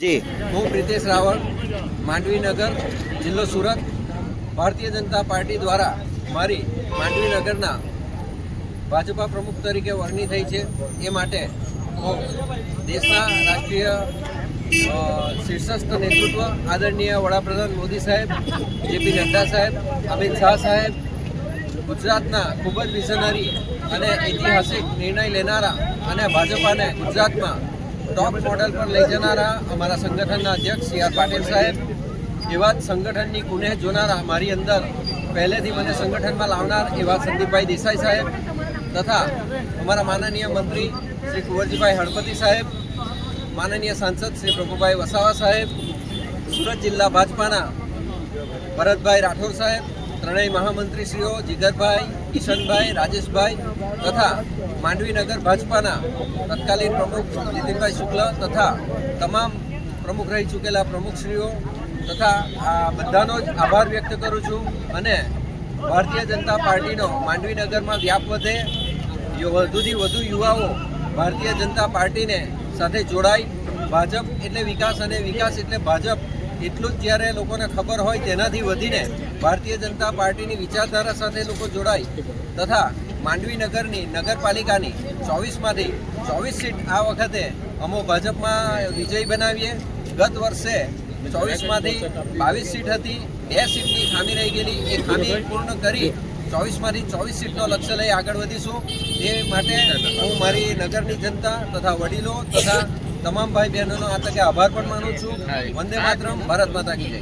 જી. હું પ્રિતેશ રાવળ માંડવીનગર જિલ્લો સુરત. ભારતીય જનતા પાર્ટી દ્વારા મારી માંડવીનગરના ભાજપા પ્રમુખ તરીકે વરણી થઈ છે. એ માટે હું દેશના રાષ્ટ્રીય શીર્ષસ્થ નેતૃત્વ આદરણીય વડાપ્રધાન મોદી સાહેબ, જેપી નડ્ડા સાહેબ, અમિત શાહ સાહેબ, ગુજરાતના ખૂબ જ વિઝનરી અને ઐતિહાસિક નિર્ણય લેનારા અને ભાજપાને ગુજરાતમાં ટોપ મોડલ પર લઈ જનારા અમારા સંગઠનના અધ્યક્ષ સી આર પાટીલ સાહેબ, એવા જ સંગઠનની કુનેહ જોનારા મારી અંદર પહેલેથી મને સંગઠનમાં લાવનાર એવા સંદીપભાઈ દેસાઈ સાહેબ તથા અમારા માનનીય મંત્રી શ્રી કુંવરજીભાઈ હળપતિ સાહેબ, માનનીય સાંસદ શ્રી પ્રભુભાઈ વસાવા સાહેબ, સુરત જિલ્લા ભાજપાના ભરતભાઈ રાઠોડ સાહેબ ત્રણેય મહામંત્રીશ્રીઓ જીગરભાઈ, કિશનભાઈ, રાજેશભાઈ તથા માંડવીનગર ભાજપાના તત્કાલીન પ્રમુખ નીતિનભાઈ શુક્લ તથા તમામ પ્રમુખ રહી ચૂકેલા પ્રમુખશ્રીઓ તથા આ બધાનો જ આભાર વ્યક્ત કરું છું અને ભારતીય જનતા પાર્ટીનો માંડવીનગરમાં વ્યાપ વધે વધુથી વધુ યુવાઓ ભારતીય જનતા પાર્ટીને સાથે જોડાય. ભાજપ એટલે વિકાસ અને વિકાસ એટલે ભાજપ. એટલું જ જ્યારે લોકોને ખબર હોય તેનાથી વધીને ભારતીય જનતા પાર્ટીની વિચારધારા સાથે લોકો જોડાય તથા માંડવી નગરની નગરપાલિકાની ચોવીસમાંથી ચોવીસ સીટ આ વખતે અમો ભાજપમાં વિજય બનાવીએ. ગત વર્ષે ચોવીસમાંથી બાવીસ સીટ હતી. બે સીટની ખામી રહી ગયેલી. એ ખામી પૂર્ણ કરી ચોવીસમાંથી ચોવીસ સીટનો લક્ષ્ય લઈ આગળ વધીશું. એ માટે હું મારી નગરની જનતા તથા વડીલો તથા તમામ ભાઈ બહેનોનો આ તકે આભાર પણ માનું છું. વંદે માતરમ ભારત માતા કી જય.